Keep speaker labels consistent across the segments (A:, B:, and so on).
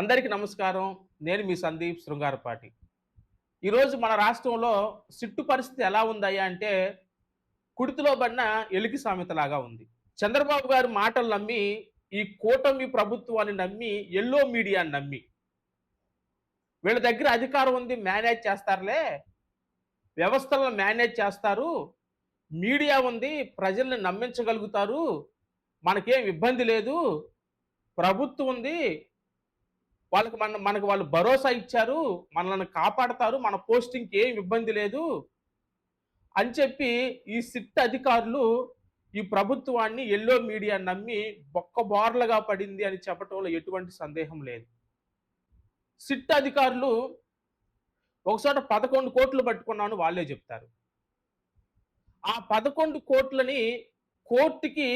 A: అందరికీ నమస్కారం. నేను మీ సందీప్ శృంగారపాటి. ఈరోజు మన రాష్ట్రంలో సిట్టు పరిస్థితి ఎలా ఉందయ్యా అంటే కుడితిలో పడిన ఎలికి సామెతలాగా ఉంది. చంద్రబాబు గారి మాటలు నమ్మి ఈ కూటమి ప్రభుత్వాన్ని నమ్మి ఎల్లో మీడియాని నమ్మి. వీళ్ళ దగ్గర అధికారం ఉంది మేనేజ్ చేస్తారులే. వ్యవస్థలను మేనేజ్ చేస్తారు. మీడియా ఉంది ప్రజల్ని నమ్మించగలుగుతారు. మనకేం ఇబ్బంది లేదు. ప్రభుత్వం ఉంది వాళ్ళకి మన మనకు వాళ్ళు భరోసా ఇచ్చారు మనల్ని కాపాడతారు మన పోస్టింగ్కి ఏం ఇబ్బంది లేదు అని చెప్పి ఈ సిట్ అధికారులు ఈ ప్రభుత్వాన్ని ఎల్లో మీడియా నమ్మి బొక్క బోర్లగా పడింది అని చెప్పటంలో ఎటువంటి సందేహం లేదు. సిట్ అధికారులు ఒకచోట పదకొండు కోట్లు పట్టుకున్నాను వాళ్ళే చెప్తారు. ఆ పదకొండు కోట్లని కోర్టుకి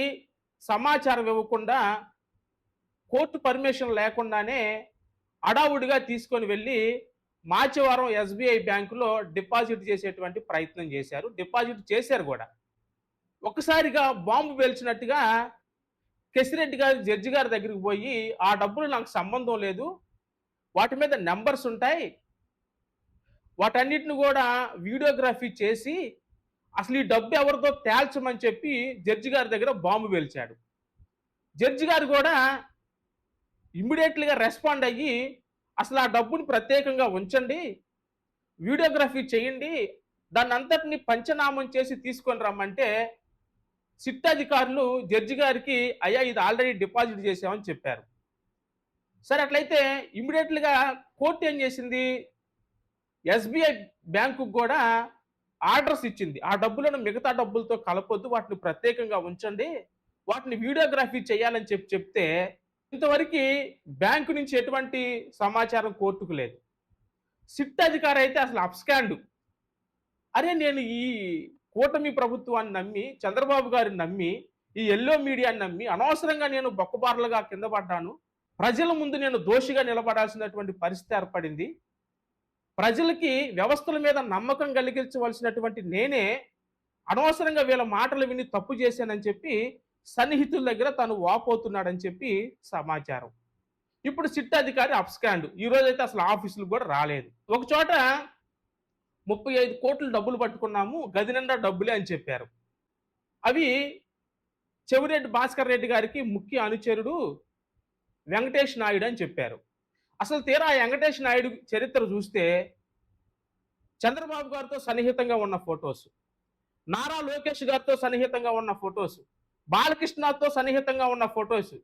A: సమాచారం ఇవ్వకుండా కోర్టు పర్మిషన్ లేకుండానే అడావుడిగా తీసుకొని వెళ్ళి మాచివారం ఎస్బీఐ బ్యాంకులో డిపాజిట్ చేసేటువంటి ప్రయత్నం చేశారు. డిపాజిట్ చేశారు కూడా. ఒక్కసారిగా బాంబు పేల్చినట్టుగా కెసిరెడ్డి గారి జడ్జి గారి దగ్గరికి పోయి ఆ డబ్బులు నాకు సంబంధం లేదు వాటి మీద నెంబర్స్ ఉంటాయి వాటన్నిటిని కూడా వీడియోగ్రఫీ చేసి అసలు ఈ డబ్బు ఎవరితో తేల్చమని చెప్పి జడ్జి గారి దగ్గర బాంబు పేల్చాడు. జడ్జి గారు కూడా ఇమ్మీడియట్లీగా రెస్పాండ్ అయ్యి అసలు ఆ డబ్బుని ప్రత్యేకంగా ఉంచండి వీడియోగ్రఫీ చేయండి దాన్ని అంతటిని పంచనామం చేసి తీసుకొని రమ్మంటే సిట్ అధికారులు జడ్జి గారికి అయ్యా ఇది ఆల్రెడీ డిపాజిట్ చేసామని చెప్పారు. సరే అట్లయితే ఇమ్మీడియట్లీగా కోర్టు ఏం చేసింది? ఎస్బీఐ బ్యాంకుకు కూడా ఆర్డర్స్ ఇచ్చింది. ఆ డబ్బులను మిగతా డబ్బులతో కలపొద్దు వాటిని ప్రత్యేకంగా ఉంచండి వాటిని వీడియోగ్రఫీ చేయాలని చెప్పి చెప్తే ఇంతవరకు బ్యాంకు నుంచి ఎటువంటి సమాచారం కోర్టుకు లేదు. సిట్ అధికారి అయితే అసలు అప్స్కాండు. అరే నేను ఈ కూటమి ప్రభుత్వాన్ని నమ్మి చంద్రబాబు గారిని నమ్మి ఈ ఎల్లో మీడియాని నమ్మి అనవసరంగా నేను బొక్కబార్లుగా కింద పడ్డాను. ప్రజల ముందు నేను దోషిగా నిలబడాల్సినటువంటి పరిస్థితి ఏర్పడింది. ప్రజలకి వ్యవస్థల మీద నమ్మకం కలిగించవలసినటువంటి నేనే అనవసరంగా వీళ్ళ మాటలు విని తప్పు చేశానని చెప్పి సన్నిహితుల దగ్గర తను వాపోతున్నాడని చెప్పి సమాచారం. ఇప్పుడు సిట్ అధికారి అప్స్కాండ్. ఈ రోజైతే అయితే అసలు ఆఫీసులు కూడా రాలేదు. ఒక చోట ముప్పై ఐదు కోట్లు డబ్బులు పట్టుకున్నాము గది నిండా డబ్బులే అని చెప్పారు. అవి చెవిరెడ్డి భాస్కర్ రెడ్డి గారికి ముఖ్య అనుచరుడు వెంకటేష్ నాయుడు అని చెప్పారు. అసలు తీరా ఆ వెంకటేష్ నాయుడు చరిత్ర చూస్తే చంద్రబాబు గారితో సన్నిహితంగా ఉన్న ఫొటోస్ నారా లోకేష్ గారితో సన్నిహితంగా ఉన్న ఫొటోస్ బాలకృష్ణతో సన్నిహితంగా ఉన్న ఫొటోస్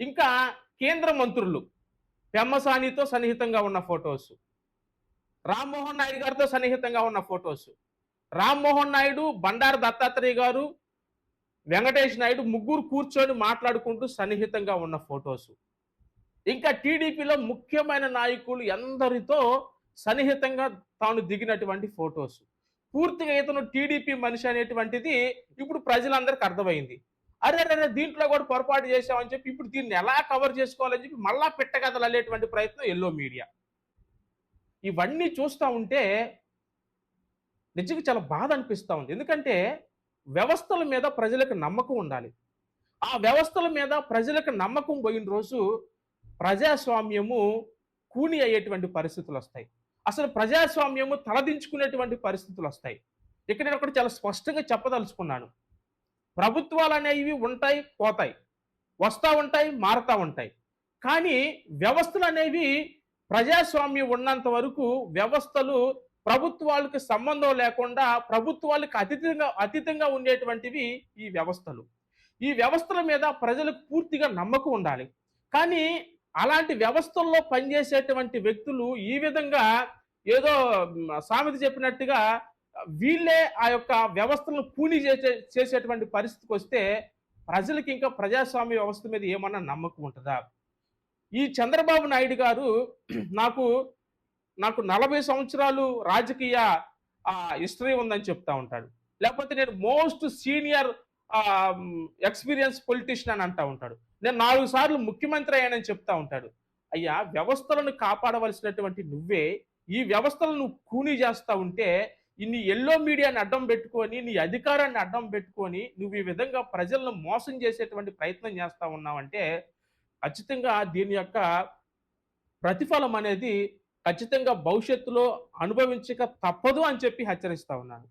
A: ఇంకా కేంద్ర మంత్రులు పెమ్మసానితో సన్నిహితంగా ఉన్న ఫొటోస్ రామ్మోహన్ నాయుడు గారితో సన్నిహితంగా ఉన్న ఫొటోస్ రామ్మోహన్ నాయుడు బండారు దత్తాత్రేయ గారు వెంకటేష్ నాయుడు ముగ్గురు కూర్చొని మాట్లాడుకుంటూ సన్నిహితంగా ఉన్న ఫొటోస్. ఇంకా టీడీపీలో ముఖ్యమైన నాయకులు ఎందరితో సన్నిహితంగా తాను దిగినటువంటి ఫొటోస్. పూర్తిగా ఇతను టీడీపీ మనిషి అనేటువంటిది ఇప్పుడు ప్రజలందరికీ అర్థమైంది. అరే అరే దీంట్లో కూడా పొరపాటు చేశామని చెప్పి ఇప్పుడు దీన్ని ఎలా కవర్ చేసుకోవాలని చెప్పి మళ్ళా పెట్టగదలు అల్లేటువంటి ప్రయత్నం ఎల్లో మీడియా ఇవన్నీ చూస్తూ ఉంటే నిజంగా చాలా బాధ అనిపిస్తూ ఉంది. ఎందుకంటే వ్యవస్థల మీద ప్రజలకు నమ్మకం ఉండాలి. ఆ వ్యవస్థల మీద ప్రజలకు నమ్మకం పోయిన రోజు ప్రజాస్వామ్యము కూని అయ్యేటువంటి పరిస్థితులు వస్తాయి. అసలు ప్రజాస్వామ్యము తలదించుకునేటువంటి పరిస్థితులు వస్తాయి. ఇక్కడ నేను ఒకటి చాలా స్పష్టంగా చెప్పదలుచుకున్నాను. ప్రభుత్వాలు అనేవి ఉంటాయి పోతాయి. వస్తూ ఉంటాయి మారుతూ ఉంటాయి. కానీ వ్యవస్థలు అనేవి ప్రజాస్వామ్యం ఉన్నంత వరకు వ్యవస్థలు ప్రభుత్వాలకు సంబంధం లేకుండా ప్రభుత్వాలకు అతీతంగా అతీతంగా ఉండేటువంటివి ఈ వ్యవస్థలు. ఈ వ్యవస్థల మీద ప్రజలకు పూర్తిగా నమ్మకం ఉండాలి. కానీ అలాంటి వ్యవస్థల్లో పనిచేసేటువంటి వ్యక్తులు ఈ విధంగా ఏదో సామెత చెప్పినట్టుగా వీళ్ళే ఆ యొక్క వ్యవస్థలను కూని చేసే చేసేటువంటి పరిస్థితికి వస్తే ప్రజలకి ఇంకా ప్రజాస్వామ్య వ్యవస్థ మీద ఏమన్నా నమ్మకం ఉంటుందా? ఈ చంద్రబాబు నాయుడు గారు నాకు నాకు నలభై సంవత్సరాలు రాజకీయ హిస్టరీ ఉందని చెప్తా ఉంటాడు. లేకపోతే నేను మోస్ట్ సీనియర్ ఎక్స్పీరియన్స్ పొలిటీషియన్ అని అంటా ఉంటాడు. నేను నాలుగు సార్లు ముఖ్యమంత్రి అయ్యానని చెప్తా ఉంటాడు. అయ్యా వ్యవస్థలను కాపాడవలసినటువంటి నువ్వే ఈ వ్యవస్థలను కూనీ చేస్తూ ఉంటే ఇన్ని ఎల్లో మీడియాని అడ్డం పెట్టుకొని నీ అధికారాన్ని అడ్డం పెట్టుకొని నువ్వు ఈ విధంగా ప్రజలను మోసం చేసేటువంటి ప్రయత్నం చేస్తా ఉన్నావంటే ఖచ్చితంగా దీని యొక్క ప్రతిఫలం అనేది ఖచ్చితంగా భవిష్యత్తులో అనుభవించక తప్పదు అని చెప్పి హెచ్చరిస్తా ఉన్నాను.